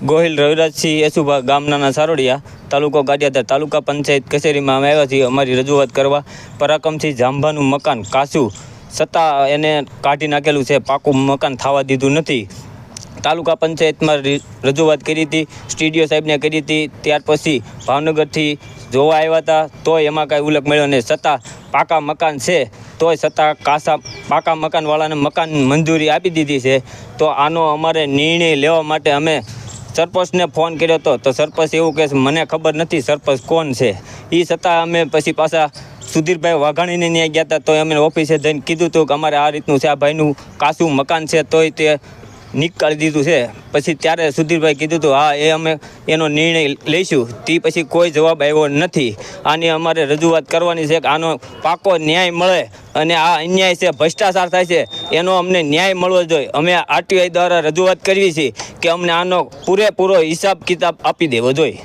ગોહિલ રવિરાજસિંહ યેસુભા ગામના સારોડિયા તાલુકો ગાડિયાધાર તાલુકા પંચાયત કચેરીમાં આવ્યા છીએ અમારી રજૂઆત કરવા. પરાક્રમસિંહ જાંભાનું મકાન કાસું સત્તા એને કાઢી નાખેલું છે. પાકું મકાન થવા દીધું નથી. તાલુકા પંચાયતમાં રજૂઆત કરી હતી. સ્ટીડીઓ સાહેબને કરી હતી. ત્યાર પછી ભાવનગરથી જોવા આવ્યા હતા. તોય એમાં કાંઈ ઉલ્લેખ મળ્યો નહીં. છતાં પાકા મકાન છે. તોય છતાં કાસા, પાકા મકાનવાળાને મકાન મંજૂરી આપી દીધી છે. તો આનો અમારે નિર્ણય લેવા માટે અમે સરપંચને ફોન કર્યો હતો તો સરપંચ એવું કહે મને ખબર નથી સરપંચ કોણ છે. એ છતાં અમે પછી પાછા સુધીરભાઈ વાઘાણીને ત્યાં ગયા હતા, તો અમે ઓફિસે જઈને કીધું હતું કે અમારે આ રીતનું છે, આ ભાઈનું કાસું મકાન છે, તોય તે નીકાળી દીધું છે. પછી ત્યારે સુધીરભાઈ કીધું હતું, હા, એ અમે એનો નિર્ણય લઈશું. તે પછી કોઈ જવાબ આવ્યો નથી. આની અમારે રજૂઆત કરવાની છે કે આનો પાકો ન્યાય મળે અને આ અન્યાય છે, ભ્રષ્ટાચાર થાય છે, એનો અમને ન્યાય મળવો જોઈએ. અમે આરટીઆઈ દ્વારા રજૂઆત કરવી છે કે અમને આનો પૂરેપૂરો હિસાબ કિતાબ આપી દેવો જોઈએ.